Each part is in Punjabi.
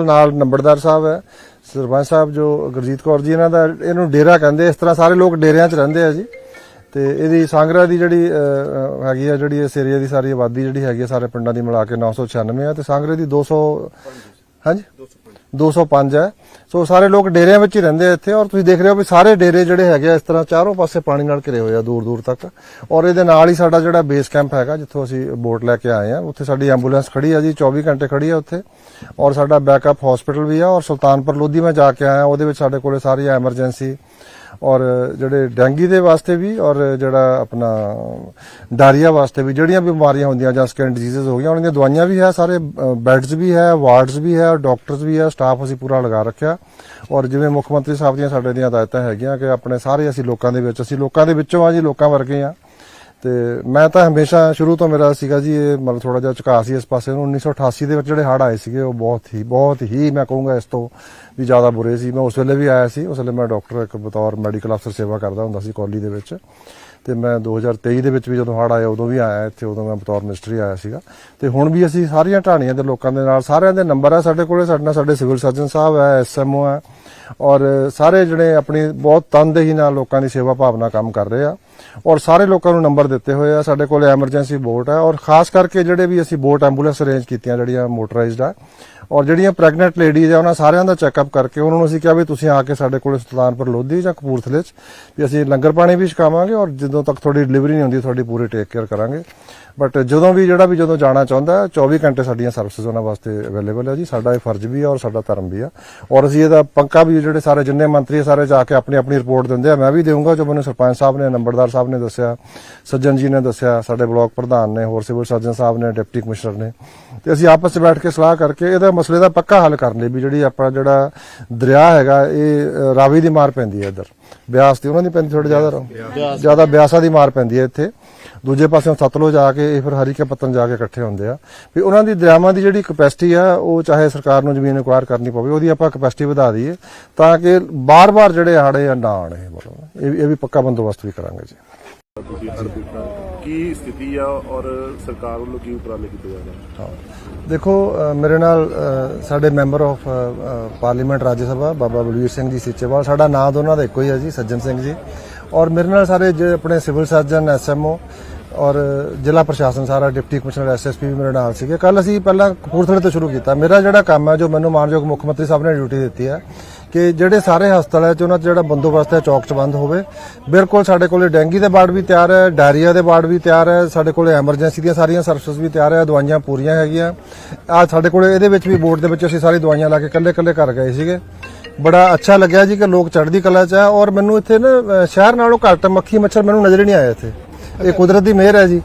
ਨਾਲ ਨੰਬਰਦਾਰ ਸਾਹਿਬ ਹੈ, ਸਰਪੰਚ ਸਾਹਿਬ ਜੋ ਗੁਰਜੀਤ ਕੌਰ ਜੀ ਇਹਨਾਂ ਦਾ, ਇਹਨੂੰ ਡੇਰਾ ਕਹਿੰਦੇ ਇਸ ਤਰ੍ਹਾਂ ਸਾਰੇ ਲੋਕ ਡੇਰਿਆਂ 'ਚ ਰਹਿੰਦੇ ਆ ਜੀ। ਤੇ ਇਹਦੀ ਸਾਂਗਰਾ ਦੀ ਜਿਹੜੀ ਹੈਗੀ ਆ ਜਿਹੜੀ ਇਸ ਏਰੀਆ ਦੀ ਸਾਰੀ ਆਬਾਦੀ ਜਿਹੜੀ ਹੈਗੀ ਆ ਸਾਰੇ ਪਿੰਡਾਂ ਦੀ ਮਿਲਾ ਕੇ 996 ਆ, ਤੇ ਸਾਂਗਰੇ ਦੀ 200 ਹਾਂਜੀ? 205 ਹੈ। ਸੋ ਸਾਰੇ ਲੋਕ ਡੇਰਿਆਂ ਵਿੱਚ ਹੀ ਰਹਿੰਦੇ ਆ ਇੱਥੇ ਔਰ ਤੁਸੀਂ ਦੇਖ ਰਹੇ ਹੋ ਵੀ ਸਾਰੇ ਡੇਰੇ ਜਿਹੜੇ ਹੈਗੇ ਆ ਇਸ ਤਰ੍ਹਾਂ ਚਾਰੋਂ ਪਾਸੇ ਪਾਣੀ ਨਾਲ ਘਿਰੇ ਹੋਏ ਆ ਦੂਰ ਦੂਰ ਤੱਕ। ਔਰ ਇਹਦੇ ਨਾਲ ਹੀ ਸਾਡਾ ਜਿਹੜਾ ਬੇਸ ਕੈਂਪ ਹੈਗਾ ਜਿੱਥੋਂ ਅਸੀਂ ਬੋਟ ਲੈ ਕੇ ਆਏ ਆ, ਉੱਥੇ ਸਾਡੀ ਐਂਬੂਲੈਂਸ ਖੜੀ ਆ ਜੀ 24 ਘੰਟੇ ਖੜੀ ਆ ਉੱਥੇ। ਔਰ ਸਾਡਾ ਬੈਕਅਪ ਹਸਪੀਟਲ ਵੀ ਆ ਔਰ ਸੁਲਤਾਨਪੁਰ ਲੋਧੀ ਮੈਂ ਜਾ ਕੇ ਆਇਆ, ਉਹਦੇ ਵਿੱਚ ਸਾਡੇ ਕੋਲੇ ਸਾਰੀ ਐਮਰਜੈਂਸੀ। ਔਰ ਜਿਹੜੇ ਡੈਂਗੀ ਦੇ ਵਾਸਤੇ ਵੀ ਔਰ ਜਿਹੜਾ ਆਪਣਾ ਡਾਰੀਆ ਵਾਸਤੇ ਵੀ, ਜਿਹੜੀਆਂ ਬਿਮਾਰੀਆਂ ਹੁੰਦੀਆਂ ਜਾਂ ਸਕਿਨ ਡਿਜ਼ੀਜ਼ਸ ਹੋ ਗਈਆਂ, ਉਹਨਾਂ ਦੀਆਂ ਦਵਾਈਆਂ ਵੀ ਹੈ, ਸਾਰੇ ਬੈੱਡਸ ਵੀ ਹੈ ਵਾਰਡਸ ਵੀ ਹੈ ਡਾਕਟਰਸ ਵੀ ਹੈ ਸਟਾਫ ਅਸੀਂ ਪੂਰਾ ਲਗਾ ਰੱਖਿਆ। ਔਰ ਜਿਵੇਂ ਮੁੱਖ ਮੰਤਰੀ ਸਾਹਿਬ ਦੀਆਂ ਸਾਡੇ ਦੀਆਂ ਹਦਾਇਤਾਂ ਹੈਗੀਆਂ ਕਿ ਆਪਣੇ ਸਾਰੇ ਅਸੀਂ ਲੋਕਾਂ ਦੇ ਵਿੱਚ, ਅਸੀਂ ਲੋਕਾਂ ਦੇ ਵਿੱਚੋਂ ਆ ਜੀ, ਲੋਕਾਂ ਵਰਗੇ ਆ। ਤੇ ਮੈਂ ਤਾਂ ਹਮੇਸ਼ਾ ਸ਼ੁਰੂ ਤੋਂ ਮੇਰਾ ਸੀਗਾ ਜੀ, ਇਹ ਮਤਲਬ ਥੋੜਾ ਜਿਹਾ ਝੁਕਾ ਸੀ ਇਸ ਪਾਸੇ ਨੂੰ। 1988 ਦੇ ਵਿੱਚ ਜਿਹੜੇ ਹੜ੍ਹ ਆਏ ਸੀਗੇ, ਉਹ ਬਹੁਤ ਹੀ ਬਹੁਤ ਹੀ ਮੈਂ ਕਹੂੰਗਾ ਇਸ ਤੋਂ ਵੀ ਜ਼ਿਆਦਾ ਬੁਰੇ ਸੀ। ਮੈਂ ਉਸ ਵੇਲੇ ਵੀ ਆਇਆ ਸੀ। ਉਸ ਵੇਲੇ ਮੈਂ ਡਾਕਟਰ ਇੱਕ ਬਤੌਰ ਮੈਡੀਕਲ ਅਫਸਰ ਸੇਵਾ ਕਰਦਾ ਹੁੰਦਾ ਸੀ ਕਾਲਜ ਦੇ ਵਿੱਚ। ਤੇ ਮੈਂ 2023 ਦੇ ਵਿੱਚ ਵੀ ਜਦੋਂ ਹੜ੍ਹ ਆਇਆ, ਉਦੋਂ ਵੀ ਆਇਆ ਇੱਥੇ, ਉਦੋਂ ਮੈਂ ਬਤੌਰ ਮਿਨਿਸਟਰੀ ਆਇਆ ਸੀਗਾ। ਤੇ ਹੁਣ ਵੀ ਅਸੀਂ ਸਾਰੀਆਂ ਢਾਣੀਆਂ ਦੇ ਲੋਕਾਂ ਦੇ ਨਾਲ, ਸਾਰਿਆਂ ਦੇ ਨੰਬਰ ਆ ਸਾਡੇ ਕੋਲੇ, ਸਾਡੇ ਨਾਲ ਸਾਡੇ ਸਿਵਲ ਸਰਜਨ ਸਾਹਿਬ ਹੈ ਐਸਐਮਓ ਹੈ ਔਰ ਸਾਰੇ ਜਿਹੜੇ ਆਪਣੀ ਬਹੁਤ ਤਨਦੇਹੀ ਨਾਲ ਲੋਕਾਂ ਦੀ ਸੇਵਾ ਭਾਵਨਾ ਕੰਮ ਕਰ ਰਹੇ ਆ, ਔਰ ਸਾਰੇ ਲੋਕਾਂ ਨੂੰ ਨੰਬਰ ਦਿੱਤੇ ਹੋਏ ਆ, ਸਾਡੇ ਕੋਲ ਐਮਰਜੈਂਸੀ ਬੋਟ ਹੈ ਔਰ ਖਾਸ ਕਰਕੇ ਜਿਹੜੇ ਵੀ ਅਸੀਂ ਬੋਟ ਐਂਬੂਲੈਂਸ ਅਰੇਂਜ ਕੀਤੀਆਂ, ਜਿਹੜੀਆਂ ਮੋਟਰਾਈਜ਼ਡ ਆ, ਔਰ ਜਿਹੜੀਆਂ ਪ੍ਰੈਗਨੈਂਟ ਲੇਡੀਜ਼ ਆ, ਉਹਨਾਂ ਸਾਰਿਆਂ ਦਾ ਚੈੱਕਅਪ ਕਰਕੇ ਉਹਨਾਂ ਨੂੰ ਅਸੀਂ ਕਿਹਾ ਵੀ ਤੁਸੀਂ ਆ ਕੇ ਸਾਡੇ ਕੋਲ ਸੁਲਤਾਨਪੁਰ ਲੋਧੀ ਜਾਂ ਕਪੂਰਥਲੇ 'ਚ ਵੀ ਅਸੀਂ ਲੰਗਰ ਪਾਣੀ ਵੀ ਛਕਾਵਾਂਗੇ, ਔਰ ਜਦੋਂ ਤੱਕ ਤੁਹਾਡੀ ਡਿਲੀਵਰੀ ਨਹੀਂ ਹੁੰਦੀ ਤੁਹਾਡੀ ਪੂਰੀ ਟੇਕ ਕੇਅਰ ਕਰਾਂਗੇ। ਬਟ ਜਦੋਂ ਵੀ ਜਿਹੜਾ ਵੀ ਜਦੋਂ ਜਾਣਾ ਚਾਹੁੰਦਾ ਹੈ, 24 ਘੰਟੇ ਸਾਡੀਆਂ ਸਰਵਿਸਿਜ਼ ਉਹਨਾਂ ਵਾਸਤੇ ਅਵੇਲੇਬਲ ਹੈ ਜੀ। ਸਾਡਾ ਇਹ ਫਰਜ਼ ਵੀ ਹੈ ਔਰ ਸਾਡਾ ਧਰਮ ਵੀ ਆ। ਔਰ ਅਸੀਂ ਇਹਦਾ ਪੱਕਾ ਵੀ ਜਿਹੜੇ ਸਾਰੇ ਜਿੰਨੇ ਮੰਤਰੀ ਆ, ਸਾਰੇ ਜਾ ਕੇ ਆਪਣੀ ਆਪਣੀ ਰਿਪੋਰਟ ਦਿੰਦੇ ਆ। ਮੈਂ ਵੀ ਦੇਵਾਂਗਾ ਜੋ ਮੈਨੂੰ ਸਰਪੰਚ ਸਾਹਿਬ ਨੇ ਨੰਬਰਦਾਰ ਸਾਹਿਬ ਨੇ ਦੱਸਿਆ ਸੱਜਣ ਜੀ ਨੇ ਦੱਸਿਆ ਸਾਡੇ ਬਲਾਕ ਪ੍ਰਧਾਨ ਨੇ ਹੋਰ ਸਿਵਲ ਸਰਜਨ ਸਾਹਿਬ ਨੇ ਡਿਪਟੀ ਕਮਿਸ਼ਨਰ ਨੇ। ਤੇ ਅਸੀਂ ਆਪਸ ਵਿੱਚ ਬੈਠ ਕੇ ਸਲਾਹ ਕਰਕੇ ਇਹਦਾ ਮਸਲੇ ਦਾ ਪੱਕਾ ਹੱਲ ਕਰਨ ਲਈ ਵੀ ਜਿਹੜੀ ਆਪਣਾ ਜਿਹੜਾ ਦਰਿਆ ਹੈਗਾ ਇਹ ਰਾਵੀ ਦੀ ਮਾਰ ਪੈਂਦੀ ਹੈ ਇੱਧਰ। ਬਿਆਸ ਦੀ ਉਹਨਾਂ ਦੀ ਪੈਂਦੀ ਥੋੜੀ ਜ਼ਿਆਦਾ ਜ਼ਿਆਦਾ ਬਿਆਸਾਂ ਦੀ ਮਾਰ ਪੈਂਦੀ ਹੈ ਇੱਥੇ। ਦੂਜੇ ਪਾਸਿਓਂ ਸਤਲੁਜ ਆ ਕੇ ਇਹ ਫਿਰ ਹਰੀਕੇ ਪੱਤਨ ਜਾ ਕੇ ਇਕੱਠੇ ਹੁੰਦੇ ਆ। ਵੀ ਉਹਨਾਂ ਦੀ ਦਰਿਆਵਾਂ ਦੀ ਜਿਹੜੀ ਕਪੈਸਿਟੀ ਆ ਉਹ ਚਾਹੇ ਸਰਕਾਰ ਨੂੰ ਜ਼ਮੀਨ ਐਕਵਾਇਰ ਕਰਨੀ ਪਵੇ ਉਹਦੀ ਆਪਾਂ ਕਪੈਸਿਟੀ ਵਧਾ ਦਈਏ ਤਾਂ ਕਿ ਬਾਰ-ਬਾਰ ਜਿਹੜੇ ਹਾੜੇ ਨਾ ਆਣ ਇਹ ਵੀ- ਇਹ ਵੀ ਪੱਕਾ ਬੰਦੋਬਸਤ ਵੀ ਕਰਾਂਗੇ ਜੀ। ਤੁਸੀਂ ਹੜ੍ਹ ਪੀੜਤਾਂ ਕੀ ਸਥਿਤੀ ਆ ਔਰ ਸਰਕਾਰ ਵੱਲੋਂ ਕੀ ਉਪਰਾਲੇ ਕੀਤੇ ਜਾ ਰਹੇ ਨੇ ਦੇਖੋ ਮੇਰੇ ਨਾਲ ਸਾਡੇ member of parliament Raj Sabha, Baba Balbir Singh ji Seechewal. ਸਾਡਾ ਨਾਂ ਦੋਨਾਂ ਦਾ ਇੱਕੋ ਹੀ ਹੈ ਜੀ, ਸੱਜਣ ਸਿੰਘ ਜੀ। ਔਰ ਮੇਰੇ ਨਾਲ ਸਾਰੇ ਜੇ ਆਪਣੇ ਸਿਵਲ ਸਰਜਨ ਐਸਐਮਓ ਔਰ ਜ਼ਿਲ੍ਹਾ ਪ੍ਰਸ਼ਾਸਨ, ਸਾਰਾ ਡਿਪਟੀ ਕਮਿਸ਼ਨਰ ਐਸਐਸਪੀ ਵੀ ਮੇਰੇ ਨਾਲ ਸੀਗੇ। ਕੱਲ ਅਸੀਂ ਪਹਿਲਾਂ ਕਪੂਰਥਲੇ ਤੋਂ ਸ਼ੁਰੂ ਕੀਤਾ। ਮੇਰਾ ਜਿਹੜਾ ਕੰਮ ਹੈ ਜੋ ਮੈਨੂੰ ਮਾਨਯੋਗ ਮੁੱਖ ਮੰਤਰੀ ਸਾਹਿਬ ਨੇ ਡਿਊਟੀ ਦਿੱਤੀ ਹੈ ਕਿ ਜਿਹੜੇ ਸਾਰੇ ਹਸਪਤਾਲਾਂ 'ਚ ਉਹਨਾਂ 'ਚ ਜਿਹੜਾ ਬੰਦੋਬਸਤ ਹੈ ਚੌਕ 'ਚ ਬੰਦ ਹੋਵੇ। ਬਿਲਕੁਲ ਸਾਡੇ ਕੋਲੇ ਡੈਂਗੀ ਦੇ ਵਾਰਡ ਵੀ ਤਿਆਰ ਹੈ ਡਾਇਰੀਆ ਦੇ ਵਾਰਡ ਵੀ ਤਿਆਰ ਹੈ ਸਾਡੇ ਕੋਲੇ ਐਮਰਜੈਂਸੀ ਦੀਆਂ ਸਾਰੀਆਂ ਸਰਵਿਸਿਜ਼ ਵੀ ਤਿਆਰ ਹੈ ਦਵਾਈਆਂ ਪੂਰੀਆਂ ਹੈਗੀਆਂ। ਆ ਸਾਡੇ ਕੋਲੇ ਇਹਦੇ ਵਿੱਚ ਵੀ ਬੋਰਡ ਦੇ ਵਿੱਚ ਅਸੀਂ ਸਾਰੀ ਦਵਾਈਆਂ ਲਾ ਕੇ ਕੱਲੇ-ਕੱਲੇ ਕਰ ਗਏ ਸੀਗੇ। ਬੜਾ ਅੱਛਾ ਲੱਗਿਆ ਜੀ ਕਿ ਲੋਕ ਚੜ੍ਹਦੀ ਕਲਾ 'ਚ ਹੈ ਔਰ ਮੈਨੂੰ ਇੱਥੇ ਨਾ ਸ਼ਹਿਰ ਨਾਲੋਂ ਘੱਟ ਮੱਖੀ ਮੱਛਰ ਮੈਨੂੰ ਨਜ਼ਰ ਹੀ ਨਹੀਂ ਆਇਆ ਇੱਥੇ। ਇਹ ਕੁਦਰਤ ਦੀ ਮਿਹਰ ਹੈ ਜੀ।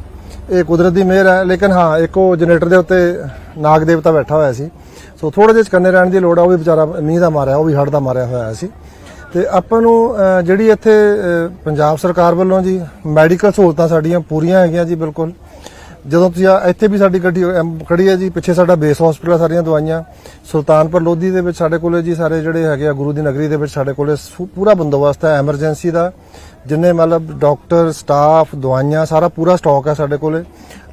ਇਹ ਕੁਦਰਤ ਦੀ ਮਿਹਰ ਹੈ। ਲੇਕਿਨ ਹਾਂ ਇੱਕ ਉਹ ਜਨਰੇਟਰ ਦੇ ਉੱਤੇ ਨਾਗ ਦੇਵਤਾ ਬੈਠਾ ਹੋਇਆ ਸੀ। ਸੋ ਥੋੜੇ ਜਿਹੇ ਚਕੰਨੇ ਰਹਿਣ ਦੀ ਲੋੜ ਆ ਉਹ ਵੀ ਵਿਚਾਰਾ ਮੀਂਹ ਦਾ ਮਾਰਿਆ ਉਹ ਵੀ ਹੜ੍ਹ ਦਾ ਮਾਰਿਆ ਹੋਇਆ ਸੀ। ਤੇ ਆਪਾਂ ਨੂੰ ਜਿਹੜੀ ਇੱਥੇ ਪੰਜਾਬ ਸਰਕਾਰ ਵੱਲੋਂ ਜੀ ਮੈਡੀਕਲ ਸਹੂਲਤਾਂ ਸਾਡੀਆਂ ਪੂਰੀਆਂ ਹੈਗੀਆਂ ਜੀ ਬਿਲਕੁਲ। ਜਦੋਂ ਤੁਸੀਂ ਇੱਥੇ ਵੀ ਸਾਡੀ ਗੱਡੀ ਐਮ, ਖੜੀ ਹੈ ਜੀ ਪਿੱਛੇ ਸਾਡਾ ਬੇਸ ਹਸਪੀਟਲ ਸਾਰੀਆਂ ਦਵਾਈਆਂ। ਸੁਲਤਾਨਪੁਰ ਲੋਧੀ ਦੇ ਵਿੱਚ ਸਾਡੇ ਕੋਲੇ ਜੀ ਸਾਰੇ ਜਿਹੜੇ ਹੈਗੇ ਆ ਗੁਰੂ ਦੀ ਨਗਰੀ ਦੇ ਵਿੱਚ ਸਾਡੇ ਕੋਲੇ ਪੂਰਾ ਬੰਦੋਬਸਤ ਹੈ ਐਮਰਜੈਂਸੀ ਦਾ। ਜਿੰਨੇ ਮਤਲਬ ਡਾਕਟਰ ਸਟਾਫ ਦਵਾਈਆਂ ਸਾਰਾ ਪੂਰਾ ਸਟਾਕ ਹੈ ਸਾਡੇ ਕੋਲੇ।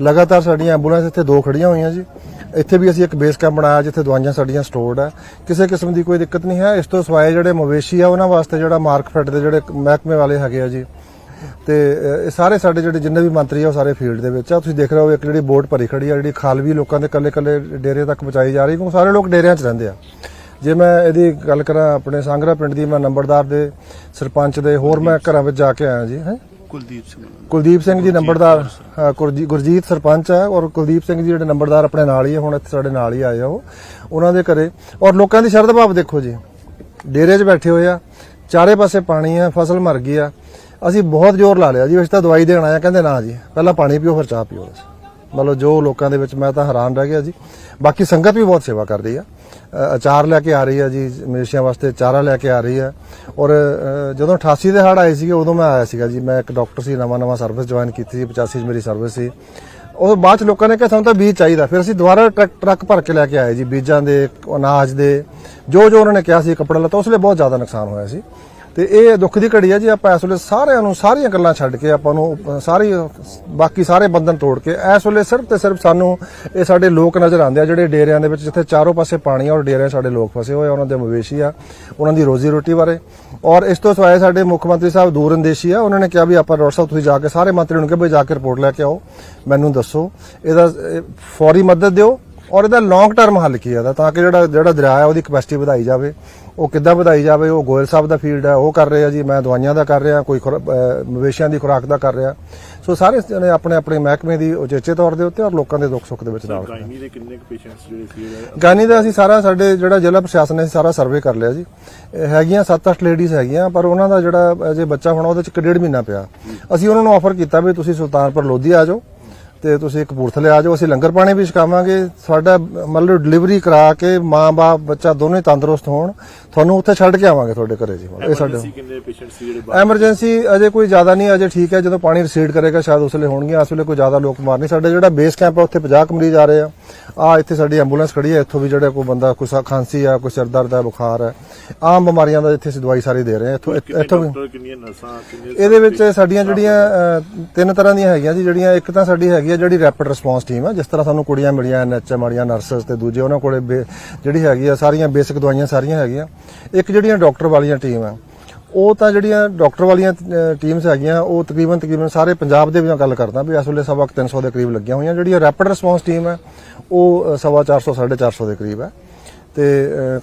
ਲਗਾਤਾਰ ਸਾਡੀਆਂ ਐਂਬੂਲੈਂਸ ਇੱਥੇ ਦੋ ਖੜੀਆਂ ਹੋਈਆਂ ਜੀ। ਇੱਥੇ ਵੀ ਅਸੀਂ ਇੱਕ ਬੇਸ ਕੈਂਪ ਬਣਾਇਆ ਜਿੱਥੇ ਦਵਾਈਆਂ ਸਾਡੀਆਂ ਸਟੋਰਡ ਹੈ ਕਿਸੇ ਕਿਸਮ ਦੀ ਕੋਈ ਦਿੱਕਤ ਨਹੀਂ ਹੈ। ਇਸ ਤੋਂ ਸਿਵਾਏ ਜਿਹੜੇ ਮਵੇਸ਼ੀ ਆ, ਉਹਨਾਂ ਵਾਸਤੇ ਜਿਹੜਾ ਮਾਰਕਫੈਟ ਦੇ ਜਿਹੜੇ ਮਹਿਕਮੇ ਵਾਲੇ ਹੈਗੇ ਆ ਜੀ। ਤੇ ਇਹ ਸਾਰੇ ਸਾਡੇ ਜਿਹੜੇ ਜਿੰਨੇ ਵੀ ਮੰਤਰੀ ਆ, ਉਹ ਸਾਰੇ ਫੀਲਡ ਦੇ ਵਿੱਚ ਆ। ਤੁਸੀਂ ਦੇਖ ਰਹੇ ਹੋ ਇੱਕ ਜਿਹੜੀ ਬੋਟ ਭਰੀ ਖੜੀ ਆ, ਜਿਹੜੀ ਖਾਲਵੀ ਲੋਕਾਂ ਦੇ ਕੱਲੇ ਕੱਲੇ ਡੇਰੇ ਤੱਕ ਪਹੁੰਚਾਈ ਜਾ ਰਹੀ, ਕਿਉਂਕਿ ਸਾਰੇ ਲੋਕ ਡੇਰਿਆਂ 'ਚ ਰਹਿੰਦੇ ਆ। ਜੇ ਮੈਂ ਇਹਦੀ ਗੱਲ ਕਰਾਂ, ਆਪਣੇ ਸੰਗਰਾ ਪਿੰਡ ਦੀ ਮੈਂ ਨੰਬਰਦਾਰ ਦੇ ਸਰਪੰਚ ਦੇ, ਹੋਰ ਮੈਂ ਘਰਾਂ ਵਿੱਚ ਜਾ ਕੇ ਆਇਆ ਜੀ, ਹੈ। ਕੁਲਦੀਪ ਸਿੰਘ ਕੁਲਦੀਪ ਸਿੰਘ ਜੀ ਨੰਬਰਦਾਰ ਹਾਂ, ਗੁਰਜੀ- ਗੁਰਜੀਤ ਸਰਪੰਚ ਹੈ ਔਰ ਕੁਲਦੀਪ ਸਿੰਘ ਜੀ ਜਿਹੜੇ ਨੰਬਰਦਾਰ ਆਪਣੇ ਨਾਲ ਹੀ ਹੈ ਹੁਣ ਇੱਥੇ ਸਾਡੇ ਨਾਲ ਹੀ ਆਏ ਆ ਉਹ। ਉਹਨਾਂ ਦੇ ਘਰੇ। ਔਰ ਲੋਕਾਂ ਦੀ ਸ਼ਰਧ ਭਾਵ ਦੇਖੋ ਜੀ ਡੇਰੇ 'ਚ ਬੈਠੇ ਹੋਏ ਆ ਚਾਰੇ ਪਾਸੇ ਪਾਣੀ ਆ ਫਸਲ ਮਰ ਗਈ ਆ। ਅਸੀਂ ਬਹੁਤ ਜ਼ੋਰ ਲਾ ਲਿਆ ਜੀ ਅਸੀਂ ਤਾਂ ਦਵਾਈ ਦੇਣ ਆਇਆ ਕਹਿੰਦੇ ਨਾ ਜੀ ਪਹਿਲਾਂ ਪਾਣੀ ਪੀਓ ਫਿਰ ਚਾਹ ਪੀਓ। ਮਤਲਬ ਜੋ ਲੋਕਾਂ ਦੇ ਵਿੱਚ ਮੈਂ ਤਾਂ ਹੈਰਾਨ ਰਹਿ ਗਿਆ ਜੀ। ਬਾਕੀ ਸੰਗਤ ਵੀ ਬਹੁਤ ਸੇਵਾ ਕਰ ਰਹੀ ਆ ਅਚਾਰ ਲੈ ਕੇ ਆ ਰਹੀ ਆ ਜੀ ਮਵੇਸ਼ੀਆਂ ਵਾਸਤੇ ਚਾਰਾ ਲੈ ਕੇ ਆ ਰਹੀ ਆ। ਔਰ ਜਦੋਂ 88 ਦੇ ਹੜ੍ਹ ਆਏ ਸੀਗੇ, ਉਦੋਂ ਮੈਂ ਆਇਆ ਸੀਗਾ ਜੀ। ਮੈਂ ਇੱਕ ਡਾਕਟਰ ਸੀ, ਨਵਾਂ ਨਵਾਂ ਸਰਵਿਸ ਜੁਆਇਨ ਕੀਤੀ ਸੀ 85 ਚ ਮੇਰੀ ਸਰਵਿਸ ਸੀ। ਉਹ ਬਾਅਦ ਚ ਲੋਕਾਂ ਨੇ ਕਿਹਾ, ਸਾਨੂੰ ਤਾਂ ਬੀਜ ਚਾਹੀਦਾ। ਫਿਰ ਅਸੀਂ ਦੁਬਾਰਾ ਟਰੱਕ ਟਰੱਕ ਭਰ ਕੇ ਲੈ ਕੇ ਆਏ ਜੀ, ਬੀਜਾਂ ਦੇ, ਅਨਾਜ ਦੇ ਜੋ ਜੋ ਉਹਨਾਂ ਨੇ ਕਿਹਾ ਸੀ ਕੱਪੜਾ ਲੱਤਾ ਉਸ ਲਈ ਬਹੁਤ ਜ਼ਿਆਦਾ ਨੁਕਸਾਨ ਹੋਇਆ ਸੀ। ਤੇ ਇਹ ਦੁੱਖ ਦੀ ਘੜੀ ਹੈ ਜੀ, ਆਪਾਂ ਇਸ ਵੇਲੇ ਸਾਰਿਆਂ ਨੂੰ ਸਾਰੀਆਂ ਗੱਲਾਂ ਛੱਡ ਕੇ ਆਪਾਂ ਨੂੰ ਸਾਰੀ, ਬਾਕੀ ਸਾਰੇ ਬੰਧਨ ਤੋੜ ਕੇ, ਇਸ ਵੇਲੇ ਸਿਰਫ ਤੇ ਸਿਰਫ ਸਾਨੂੰ ਇਹ ਸਾਡੇ ਲੋਕ ਨਜ਼ਰ ਆਉਂਦੇ ਆ, ਜਿਹੜੇ ਡੇਰਿਆਂ ਦੇ ਵਿੱਚ, ਜਿੱਥੇ ਚਾਰੋਂ ਪਾਸੇ ਪਾਣੀ ਆ ਔਰ ਡੇਰਿਆਂ ਸਾਡੇ ਲੋਕ ਫਸੇ ਹੋਏ ਆ, ਉਹਨਾਂ ਦੇ ਮਵੇਸ਼ੀ ਆ, ਉਹਨਾਂ ਦੀ ਰੋਜ਼ੀ ਰੋਟੀ ਬਾਰੇ। ਔਰ ਇਸ ਤੋਂ ਸਿਵਾਏ ਸਾਡੇ ਮੁੱਖ ਮੰਤਰੀ ਸਾਹਿਬ ਦੂਰਅੰਦੇਸ਼ੀ ਆ, ਉਹਨਾਂ ਨੇ ਕਿਹਾ ਵੀ ਆਪਾਂ ਡਾਕਟਰ ਸਾਹਿਬ ਤੁਸੀਂ ਜਾ ਕੇ ਸਾਰੇ ਮੰਤਰੀ ਨੂੰ ਕਿਹਾ ਵੀ ਜਾ ਕੇ ਰਿਪੋਰਟ ਲੈ ਕੇ ਆਓ, ਮੈਨੂੰ ਦੱਸੋ, ਇਹਦਾ ਫੌਰੀ ਮਦਦ ਦਿਓ ਔਰ ਇਹਦਾ ਲੌਂਗ ਟਰਮ ਹੱਲ ਕੀ ਹੈ ਇਹਦਾ? ਤਾਂ ਕਿ ਜਿਹੜਾ ਜਿਹੜਾ ਦਰਿਆ ਹੈ ਉਹਦੀ ਕਪੈਸਿਟੀ ਵਧਾਈ ਜਾਵੇ। ਉਹ ਕਿੱਦਾਂ ਵਧਾਈ ਜਾਵੇ? ਉਹ ਗੋਇਲ ਸਾਹਿਬ ਦਾ ਫੀਲਡ ਹੈ ਉਹ ਕਰ ਰਹੇ ਜੀ ਮੈਂ ਦਵਾਈਆਂ ਦਾ ਕਰ ਰਿਹਾ ਕੋਈ ਮਵੇਸ਼ੀਆਂ ਦੀ ਖੁਰਾਕ ਦਾ ਕਰ ਰਿਹਾ। ਸੋ ਸਾਰੇ ਜਣੇ ਆਪਣੇ ਆਪਣੇ ਮਹਿਕਮੇ ਦੀ ਉਚੇਚੇ ਤੌਰ ਦੇ ਉੱਤੇ ਔਰ ਲੋਕਾਂ ਦੇ ਦੁੱਖ ਸੁੱਖ ਦੇ ਵਿੱਚ ਨਾਲ। ਗਾਇਨੀ ਦੇ ਕਿੰਨੇ ਪੇਸ਼ੈਂਟਸ ਜਿਹੜੇ ਸੀ ਜਿਹੜੇ ਗਾਨੀ ਦਾ ਅਸੀਂ ਸਾਰਾ ਸਾਡੇ ਜਿਹੜਾ ਜ਼ਿਲ੍ਹਾ ਪ੍ਰਸ਼ਾਸਨ ਨੇ ਸਾਰਾ ਸਰਵੇ ਕਰ ਲਿਆ ਜੀ। ਹੈਗੀਆਂ 7-8 ਲੇਡੀਜ਼ ਹੈਗੀਆਂ ਪਰ ਉਹਨਾਂ ਦਾ ਜਿਹੜਾ ਜੇ ਬੱਚਾ ਹੋਣਾ ਉਹਦੇ ਚ ਇੱਕ ਡੇਢ ਮਹੀਨਾ ਪਿਆ। ਅਸੀਂ ਉਹਨਾਂ ਨੂੰ ਆਫਰ ਕੀਤਾ ਵੀ ਤੁਸੀਂ ਸੁਲਤਾਨਪੁਰ ਲੋਧੀ ਆ ਜਾਓ। ਤੇ ਤੁਸੀਂ ਕਪੂਰਥਲੇ ਆ ਜਾਓ ਅਸੀਂ ਲੰਗਰ ਪਾਣੀ ਵੀ ਛਕਾਵਾਂਗੇ। ਸਾਡਾ ਮਤਲਬ ਡਿਲੀਵਰੀ ਕਰਾ ਕੇ ਮਾਂ-ਬਾਪ ਬੱਚਾ ਦੋਨੇ ਤੰਦਰੁਸਤ ਹੋਣ। ਤੁਹਾਨੂੰ ਉੱਥੇ ਛੱਡ ਕੇ ਆਵਾਂਗੇ ਤੁਹਾਡੇ ਘਰੇ ਜੀ ਇਹ ਸਾਡੇ ਸੀ ਕਿੰਨੇ ਪੇਸ਼ੈਂਟ ਸੀ ਜਿਹੜੇ ਬਾਹਰ? ਐਮਰਜੈਂਸੀ ਅਜੇ ਕੋਈ ਜ਼ਿਆਦਾ ਨਹੀਂ ਅਜੇ ਠੀਕ ਹੈ। ਜਦੋਂ ਪਾਣੀ ਰਿਸੀਡ ਕਰੇਗਾ ਸ਼ਾਇਦ ਉਸ ਵੇਲੇ ਹੋਣਗੇ ਇਸ ਵੇਲੇ ਕੋਈ ਜ਼ਿਆਦਾ ਲੋਕ ਮਾਰ ਨਹੀਂ। ਸਾਡੇ ਜਿਹੜਾ ਬੇਸ ਕੈਂਪ ਹੈ ਉੱਥੇ 50 ਕੁ ਮਰੀਜ਼ ਆ ਰਹੇ ਆ। ਆ ਇੱਥੇ ਸਾਡੀ ਐਂਬੂਲੈਂਸ ਖੜੀ ਹੈ। ਇੱਥੋਂ ਵੀ ਜਿਹੜਾ ਕੋਈ ਬੰਦਾ ਕੋਈ ਖਾਂਸੀ ਆ ਕੋਈ ਸਿਰ ਦਰਦ ਹੈ ਬੁਖਾਰ ਹੈ ਆਮ ਬਿਮਾਰੀਆਂ ਦਾ ਇੱਥੇ ਅਸੀਂ ਦਵਾਈ ਸਾਰੀ ਦੇ ਰਹੇ ਹਾਂ ਇੱਥੋਂ ਇੱਥੋਂ ਕਿੰਨੀਆਂ ਨਰਸਾਂ ਕਿੰਨੇ ਇਹਦੇ ਵਿੱਚ ਸਾਡੀਆਂ ਜਿਹੜੀਆਂ ਤਿੰਨ ਤਰ੍ਹਾਂ ਦੀਆਂ ਹੈਗੀਆਂ ਜੀ। ਜਿਹੜੀਆਂ ਇੱਕ ਤਾਂ ਸਾਡੀ ਹੈਗੀ ਆ ਜਿਹੜੀ ਰੈਪਿਡ ਰਿਸਪੌਂਸ ਟੀਮ ਆ ਜਿਸ ਤਰ੍ਹਾਂ ਸਾਨੂੰ ਕੁੜੀਆਂ ਮਿਲੀਆਂ ਐਨਐਚਐਮ ਵਾਲੀਆਂ ਨਰਸਸ ਤੇ ਦੂਜੇ ਉਹਨਾਂ ਕੋਲੇ ਬੇ- ਜਿਹੜੀ ਹੈਗੀ ਆ ਸਾਰੀਆਂ ਬੇਸਿਕ ਦਵਾਈਆਂ ਸਾਰੀਆਂ ਹੈਗੀਆਂ। ਇੱਕ ਜਿਹੜੀਆਂ ਡਾਕਟਰ ਵਾਲੀਆਂ ਟੀਮ ਆ ਉਹ ਤਾਂ ਜਿਹੜੀਆਂ ਡਾਕਟਰ ਵਾਲੀਆਂ ਟੀਮਸ ਹੈਗੀਆਂ ਉਹ ਤਕਰੀਬਨ ਤਕਰੀਬਨ ਸਾਰੇ ਪੰਜਾਬ ਦੇ ਵਿੱਚ ਗੱਲ ਕਰਦਾ ਵੀ ਇਸ ਵੇਲੇ ਸਵਾ ਕੁ 300 ਦੇ ਕਰੀਬ ਲੱਗੀਆਂ ਹੋਈਆਂ। ਜਿਹੜੀਆਂ ਰੈਪਿਡ ਰਿਸਪੌਂਸ ਟੀਮ ਹੈ ਉਹ ਅ, ਸਵਾ 400 450 ਦੇ ਕਰੀਬ ਹੈ ਤੇ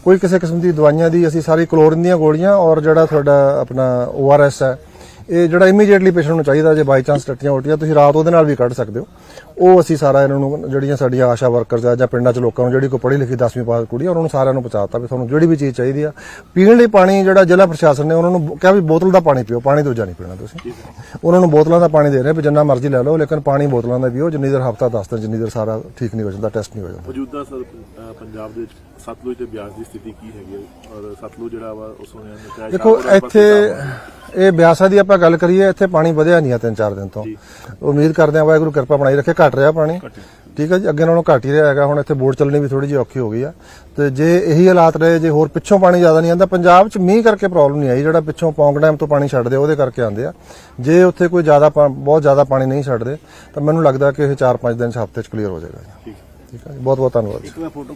ਕੋਈ ਕਿਸੇ ਕਿਸਮ ਦੀ ਦਵਾਈਆਂ ਦੀ ਅਸੀਂ ਸਾਰੀ ਕਲੋਰਿਨ ਦੀਆਂ ਗੋਲੀਆਂ ਔਰ ਜਿਹੜਾ ਤੁਹਾਡਾ ਆਪਣਾ ORS ਹੈ ਇਹ ਜਿਹੜਾ ਇਮੀਡੀਏਟਲੀ ਪੇਸ਼ੈਂਟ ਨੂੰ ਚਾਹੀਦਾ ਜੇ ਬਾਈ ਚਾਂਸ ਟੱਟੀਆਂ ਉਲਟੀਆਂ ਤੁਸੀਂ ਰਾਤ ਉਹਦੇ ਨਾਲ ਵੀ ਕੱਢ ਸਕਦੇ ਹੋ। ਉਹ ਅਸੀਂ ਸਾਰਾ ਇਹਨਾਂ ਨੂੰ ਜਿਹੜੀਆਂ ਸਾਡੀਆਂ ਆਸ਼ਾ ਵਰਕਰਸ ਆ ਜਾਂ ਪਿੰਡਾਂ 'ਚ ਲੋਕਾਂ ਨੂੰ ਜਿਹੜੀ ਕੋਈ ਪੜ੍ਹੀ ਲਿਖੀ 10ਵੀਂ ਪਾਸ ਕੁੜੀ ਆ, ਉਹਨਾਂ ਨੂੰ ਸਾਰਿਆਂ ਨੂੰ ਪਹੁੰਚਾਤਾ ਵੀ ਤੁਹਾਨੂੰ ਜਿਹੜੀ ਵੀ ਚੀਜ਼ ਚਾਹੀਦੀ ਆ। ਪੀਣ ਲਈ ਪਾਣੀ ਜਿਹੜਾ ਜ਼ਿਲ੍ਹਾ ਪ੍ਰਸ਼ਾਸਨ ਨੇ ਉਹਨਾਂ ਨੂੰ ਕਿਹਾ ਵੀ ਬੋਤਲ ਦਾ ਪਾਣੀ ਪੀਓ ਪਾਣੀ ਦੂਜਾ ਨਹੀਂ ਪੀਣਾ ਤੁਸੀਂ। ਉਹਨਾਂ ਨੂੰ ਬੋਤਲਾਂ ਦਾ ਪਾਣੀ ਦੇ ਰਹੇ ਵੀ ਜਿੰਨਾ ਮਰਜ਼ੀ ਲੈ ਲਓ ਲੇਕਿਨ ਪਾਣੀ ਬੋਤਲਾਂ ਦਾ ਪੀਓ ਜਿੰਨੀ ਦੇਰ ਹਫਤਾ 10 ਦਿਨ ਜਿੰਨੀ ਦੇਰ ਸਾਰਾ ਠੀਕ ਨਹੀਂ ਹੋ ਜਾਂਦਾ ਟੈਸਟ ਨਹੀਂ ਹੋ ਜਾਂਦਾ। ਮੌਜੂਦਾ ਸਰ ਪੰਜਾਬ ਦੇ ਵਿੱਚ ਸਤਲੁਜ ਤੇ ਬਿਆਸ ਦੀ ਸਥਿਤੀ ਕੀ ਹੈਗੀ ਹੈ? ਔਰ ਸਤਲੁਜ ਜਿਹੜਾ ਵਾ ਉਸ ਨੂੰ ਨਜਾਇਜ਼ ਦੇਖੋ ਇੱਥੇ ਇਹ ਬਿਆਸਾ ਦੀ ਆਪਾਂ ਗੱਲ ਕਰੀਏ ਇੱਥੇ ਪਾਣੀ ਵਧਿਆ ਨਹੀਂ ਆ ਤਿੰਨ ਚਾਰ ਦਿਨ ਤੋਂ। ਉਮੀਦ ਕਰਦੇ ਹਾਂ ਵਾਹਿਗੁਰੂ ਕਿਰਪਾ ਬਣਾਈ ਰੱਖੇ ਘਟ ਰਿਹਾ ਪਾਣੀ। ਠੀਕ ਹੈ ਜੀ ਅੱਗੇ ਨਾਲੋਂ ਘਟ ਹੀ ਰਿਹਾ ਹੈਗਾ ਹੁਣ ਇੱਥੇ ਬੋਟ ਚੱਲਣੀ ਵੀ ਥੋੜੀ ਜਿਹੀ ਔਖੀ ਹੋ ਗਈ ਆ। ਤੇ ਜੇ ਇਹੀ ਹਾਲਾਤ ਰਹੇ ਜੇ ਹੋਰ ਪਿੱਛੋਂ ਪਾਣੀ ਜ਼ਿਆਦਾ ਨਹੀਂ ਆਂਦਾ ਪੰਜਾਬ 'ਚ ਮੀਂਹ ਕਰਕੇ ਪ੍ਰੋਬਲਮ ਨਹੀਂ ਆਈ ਜਿਹੜਾ ਪਿੱਛੋਂ ਪੌਂਗ ਡੈਮ ਤੋਂ ਪਾਣੀ ਛੱਡਦੇ ਆ, ਉਹਦੇ ਕਰਕੇ ਆਂਦੇ ਆ। ਜੇ ਉੱਥੇ ਕੋਈ ਜ਼ਿਆਦਾ ਬਹੁਤ ਜ਼ਿਆਦਾ ਪਾਣੀ ਨਹੀਂ ਛੱਡਦੇ ਤਾਂ ਮੈਨੂੰ ਲੱਗਦਾ ਕਿ ਇਹ 4-5 ਦਿਨ 'ਚ ਹਫ਼ਤੇ 'ਚ ਕਲੀਅਰ ਹੋ ਜਾਏਗਾ ਠੀਕ ਹੈ। ਬਹੁਤ ਬਹੁਤ ਧੰਨਵਾਦ ਇੱਕ ਮੈਂ ਫੋਟੋ